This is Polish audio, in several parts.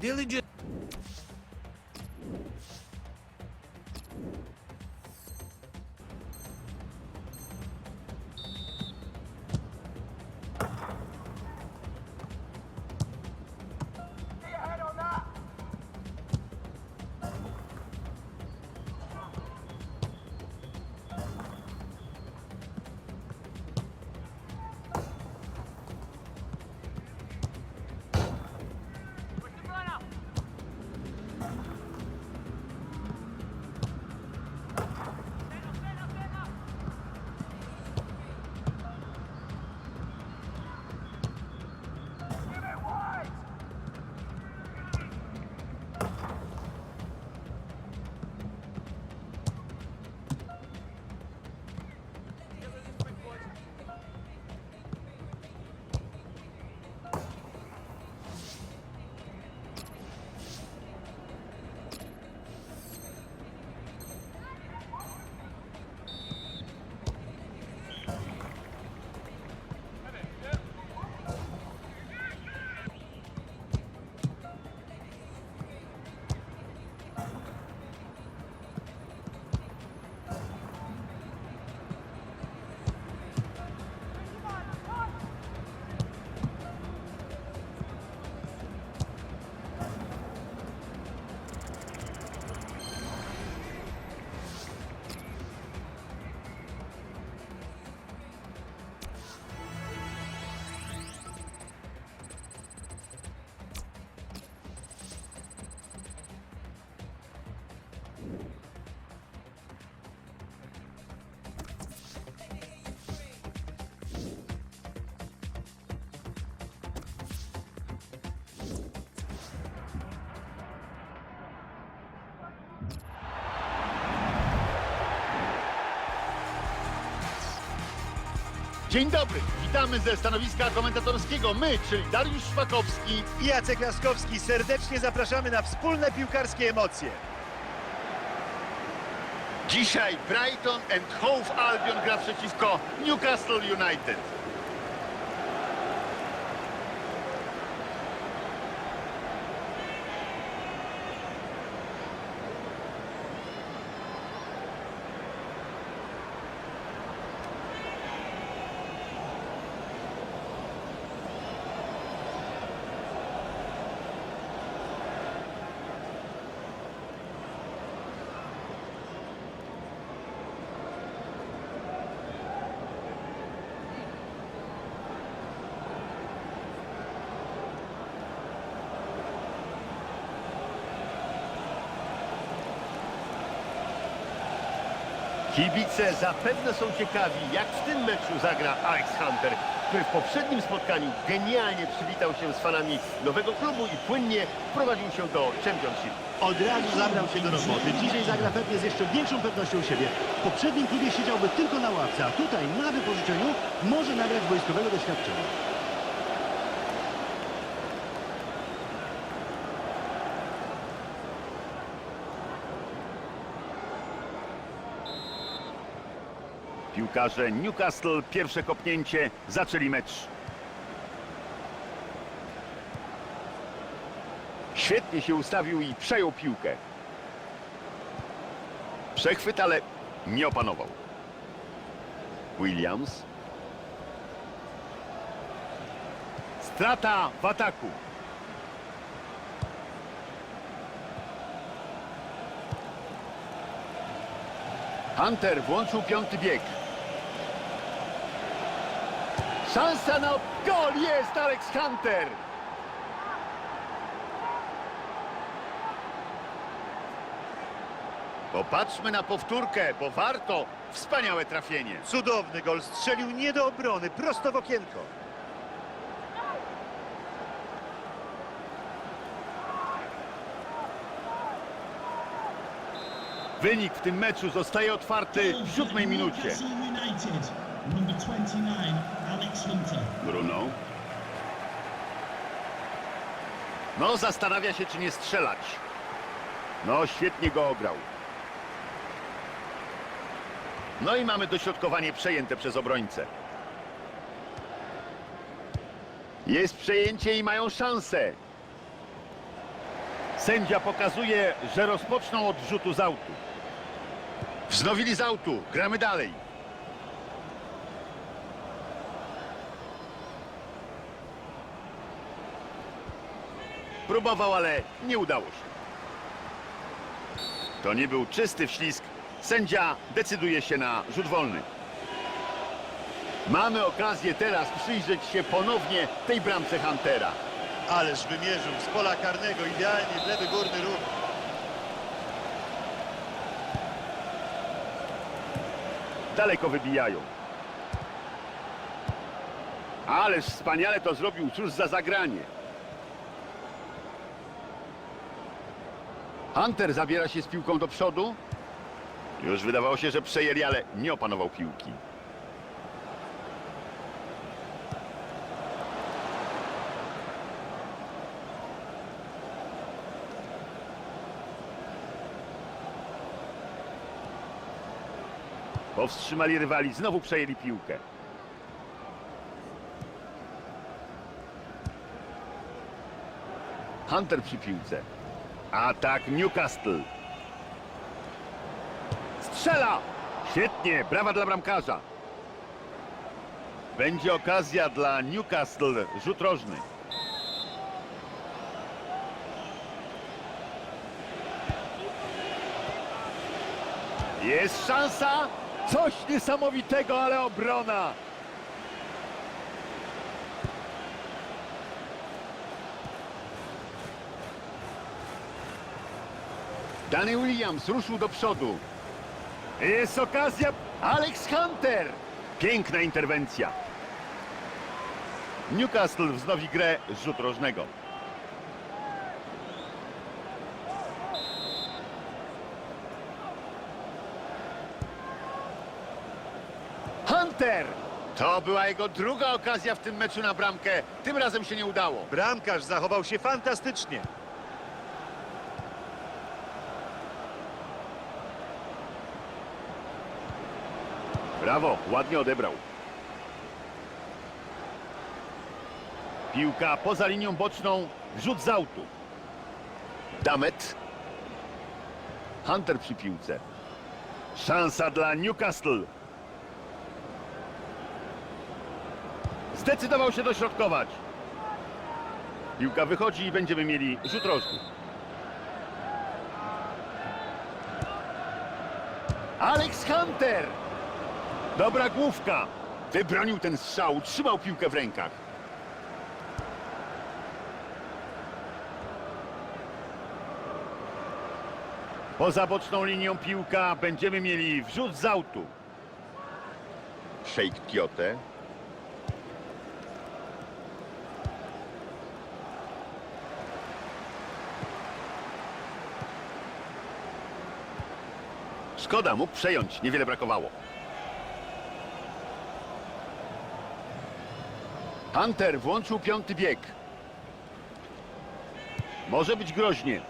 Diligent. Dzień dobry, witamy ze stanowiska komentatorskiego. My, czyli Dariusz Szpakowski. i Jacek Laskowski. Serdecznie zapraszamy na wspólne piłkarskie emocje. Dzisiaj Brighton and Hove Albion gra przeciwko Newcastle United. Kibice zapewne są ciekawi, jak w tym meczu zagra Alex Hunter, który w poprzednim spotkaniu genialnie przywitał się z fanami nowego klubu i płynnie wprowadził się do Championship. Od razu zabrał się do roboty. Dzisiaj zagra pewnie z jeszcze większą pewnością siebie. W poprzednim klubie siedziałby tylko na ławce, a tutaj na wypożyczeniu może nagrać wojskowego doświadczenia. Piłkarze Newcastle, pierwsze kopnięcie, zaczęli mecz. Świetnie się ustawił i przejął piłkę. Przechwyt, ale nie opanował. Williams. Strata w ataku. Hunter włączył piąty bieg. Szansa na gol jest Alex Hunter. Popatrzmy na powtórkę, bo warto. Wspaniałe trafienie. Cudowny gol. Strzelił nie do obrony, prosto w okienko. Wynik w tym meczu zostaje otwarty w siódmej minucie. Number 29, Alex Hunter. Bruno. No, zastanawia się, czy nie strzelać. No, świetnie go ograł. No i mamy dośrodkowanie przejęte przez obrońcę. Jest przejęcie i mają szansę. Sędzia pokazuje, że rozpoczną od rzutu z autu. Wznowili z autu. Gramy dalej. Próbował, ale nie udało się. To nie był czysty wślizg. Sędzia decyduje się na rzut wolny. Mamy okazję teraz przyjrzeć się ponownie tej bramce Huntera. Ależ wymierzył z pola karnego idealnie w lewy górny róg. Daleko wybijają. Ależ wspaniale to zrobił, cóż za zagranie. Hunter zabiera się z piłką do przodu. Już wydawało się, że przejęli, ale nie opanował piłki. Powstrzymali rywali, znowu przejęli piłkę. Hunter przy piłce. Atak Newcastle. Strzela! Świetnie, brawa dla bramkarza. Będzie okazja dla Newcastle, rzut rożny. Jest szansa! Coś niesamowitego, ale obrona! Danny Williams ruszył do przodu. Jest okazja. Alex Hunter! Piękna interwencja. Newcastle wznowi grę rzut rożnego. Hunter! To była jego druga okazja w tym meczu na bramkę. Tym razem się nie udało. Bramkarz zachował się fantastycznie. Brawo, ładnie odebrał. Piłka poza linią boczną, rzut z autu. Damet. Hunter przy piłce. Szansa dla Newcastle. Zdecydował się dośrodkować. Piłka wychodzi i będziemy mieli rzut rożny. Alex Hunter! Dobra główka. Wybronił ten strzał, trzymał piłkę w rękach. Poza boczną linią piłka będziemy mieli wrzut z autu. Sheikh Kiote. Szkoda, mógł przejąć, niewiele brakowało. Hunter włączył piąty bieg. Może być groźnie.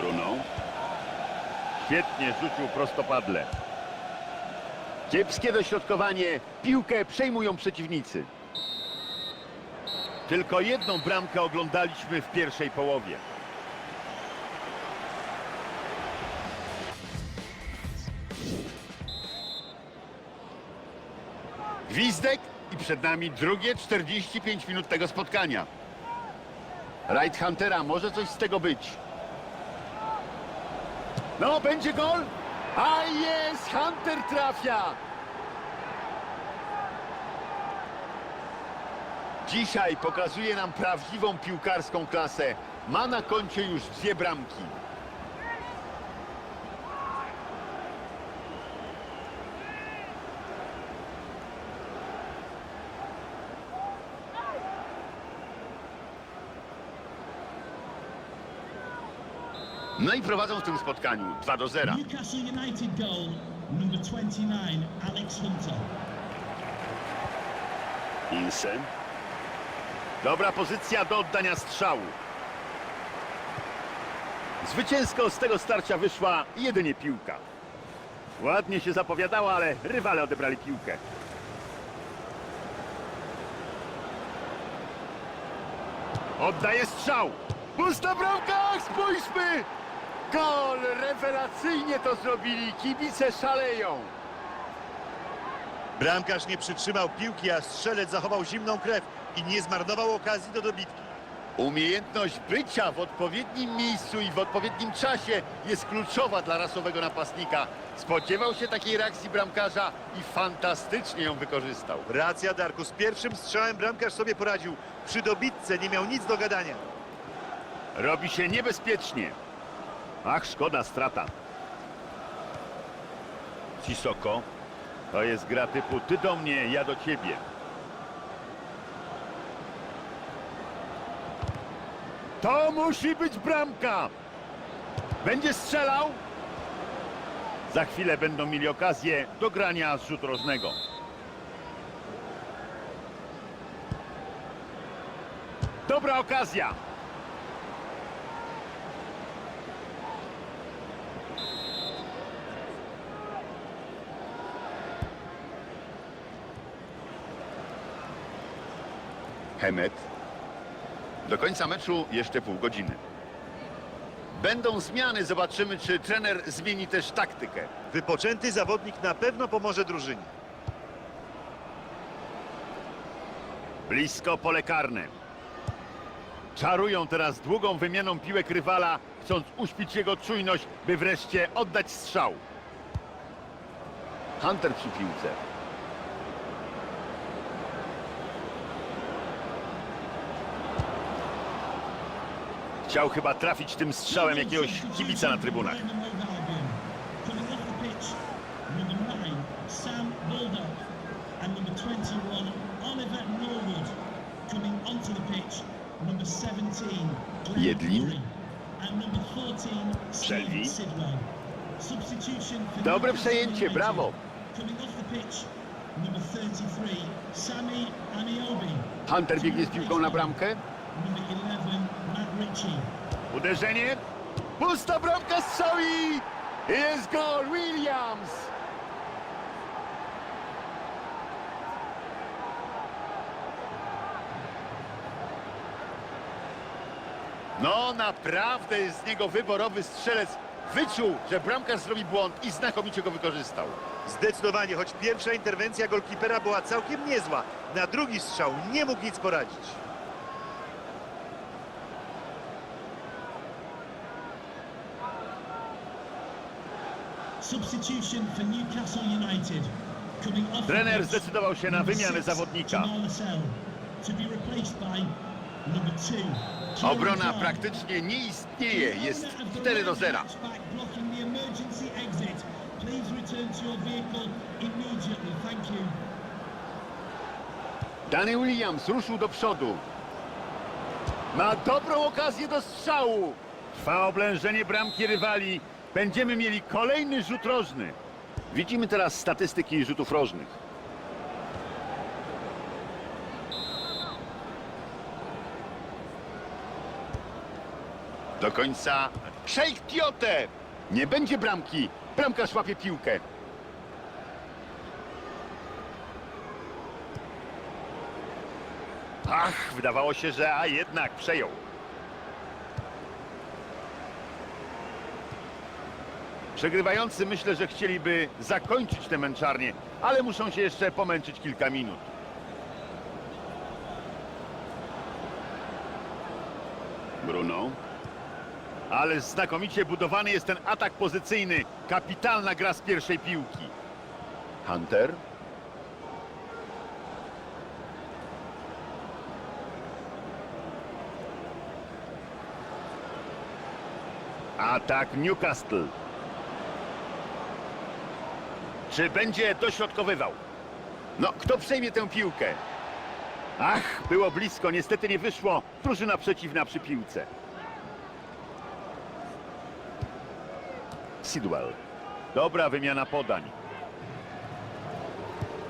Bruno. Świetnie rzucił prostopadle. Kiepskie dośrodkowanie. Piłkę przejmują przeciwnicy. Tylko jedną bramkę oglądaliśmy w pierwszej połowie. Gwizdek i przed nami drugie 45 minut tego spotkania. Right Huntera, może coś z tego być. No, będzie gol! A jest! Hunter trafia! Dzisiaj pokazuje nam prawdziwą piłkarską klasę. Ma na koncie już dwie bramki. No i prowadzą w tym spotkaniu 2 do 0. Newcastle United goal, number 29, Alex Hunter. Inse. Dobra pozycja do oddania strzału. Zwycięsko z tego starcia wyszła jedynie piłka. Ładnie się zapowiadała, ale rywale odebrali piłkę. Oddaje strzał. Pusta bramka, spójrzmy! Gol! Rewelacyjnie to zrobili. Kibice szaleją. Bramkarz nie przytrzymał piłki, a strzelec zachował zimną krew i nie zmarnował okazji do dobitki. Umiejętność bycia w odpowiednim miejscu i w odpowiednim czasie jest kluczowa dla rasowego napastnika. Spodziewał się takiej reakcji bramkarza i fantastycznie ją wykorzystał. Racja, Darku. Z pierwszym strzałem bramkarz sobie poradził. Przy dobitce nie miał nic do gadania. Robi się niebezpiecznie. Ach, szkoda, strata. Sisoko. To jest gra typu ty do mnie, ja do ciebie. To musi być bramka. Będzie strzelał. Za chwilę będą mieli okazję do grania z rzutu rożnego. Dobra okazja. Hemet. Do końca meczu jeszcze pół godziny. Będą zmiany, zobaczymy czy trener zmieni też taktykę. Wypoczęty zawodnik na pewno pomoże drużynie. Blisko pole karne. Czarują teraz długą wymianą piłek rywala, chcąc uśpić jego czujność, by wreszcie oddać strzał. Hunter przy piłce. Chciał chyba trafić tym strzałem jakiegoś kibica na trybunach. Coming off the pitch, number nine, Sam Bulldog, and number 21, Oliver Norwood. Coming onto the pitch, number 17, Glenn Jedlin. Murray, and number 14, Shelby. Dobre przejęcie, brawo. Coming off the pitch, number 33, Sami Aniobi. Hunter biegnie z piłką na bramkę. Number 11, Matt Ritchie. Uderzenie. Pusta bramka strzał i jest gol Williams. No naprawdę jest z niego wyborowy strzelec. Wyczuł, że bramkarz zrobi błąd i znakomicie go wykorzystał. Zdecydowanie, choć pierwsza interwencja golkipera była całkiem niezła, na drugi strzał nie mógł nic poradzić. Trener zdecydował się na wymianę zawodnika. Obrona praktycznie nie istnieje. Jest owner of the 4 do red 0. hatchback blocking the emergency exit. Please return to your vehicle immediately. Thank you. Danny Williams ruszył do przodu. Ma dobrą okazję do strzału. Trwa oblężenie bramki rywali. Będziemy mieli kolejny rzut rożny. Widzimy teraz statystyki rzutów rożnych. Do końca Sheikh Tiote. Nie będzie bramki. Bramkarz łapie piłkę. Ach, wydawało się, że a jednak przejął. Przegrywający myślę, że chcieliby zakończyć tę męczarnię, ale muszą się jeszcze pomęczyć kilka minut. Bruno. Ale znakomicie budowany jest ten atak pozycyjny. Kapitalna gra z pierwszej piłki. Hunter. Atak Newcastle. Czy będzie dośrodkowywał? No, kto przejmie tę piłkę? Ach, było blisko, niestety nie wyszło. Drużyna przeciwna przy piłce. Sidwell. Dobra wymiana podań.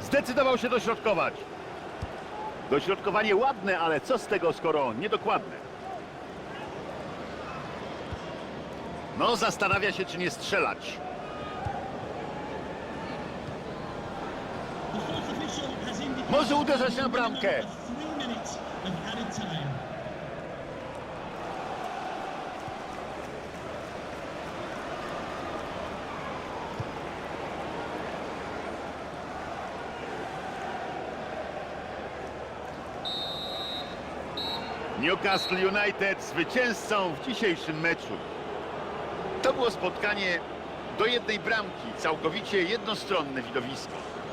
Zdecydował się dośrodkować. Dośrodkowanie ładne, ale co z tego, skoro niedokładne? No, zastanawia się, czy nie strzelać. Może uderzać na bramkę. Newcastle United zwycięzcą w dzisiejszym meczu. To było spotkanie do jednej bramki, całkowicie jednostronne widowisko.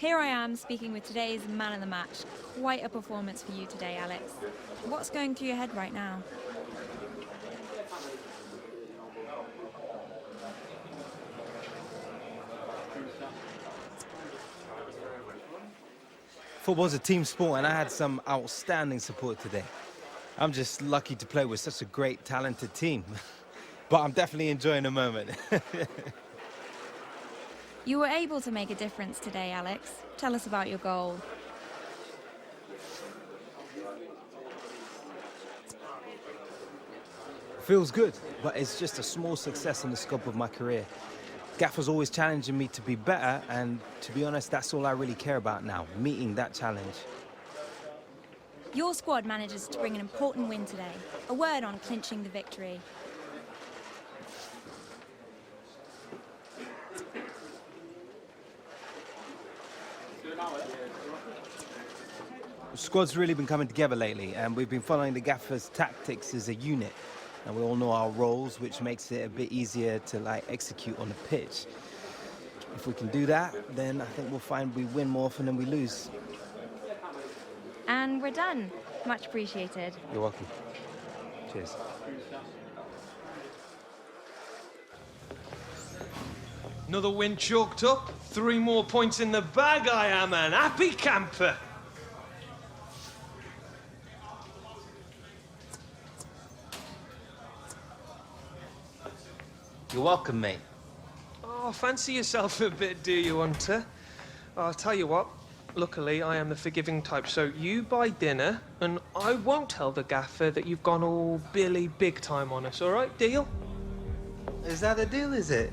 Here I am speaking with today's man of the match. Quite a performance for you today, Alex. What's going through your head right now? Football's a team sport, and I had some outstanding support today. I'm just lucky to play with such a great, talented team. but I'm definitely enjoying the moment. You were able to make a difference today, Alex. Tell us about your goal. Feels good, but it's just a small success in the scope of my career. Gaffer's always challenging me to be better, and to be honest, that's all I really care about now meeting that challenge. Your squad manages to bring an important win today. A word on clinching the victory. Squad's really been coming together lately, and we've been following the Gaffer's tactics as a unit. And we all know our roles, which makes it a bit easier to like execute on the pitch. If we can do that, then I think we'll find we win more often than we lose. And we're done. Much appreciated. You're welcome. Cheers. Another win chalked up. Three more points in the bag. I am an happy camper. You're welcome, mate. Oh, fancy yourself a bit, do you, Hunter? I'll tell you what. Luckily, I am the forgiving type, so you buy dinner, and I won't tell the gaffer that you've gone all Billy big time on us, all right? Deal? Is that a deal, is it?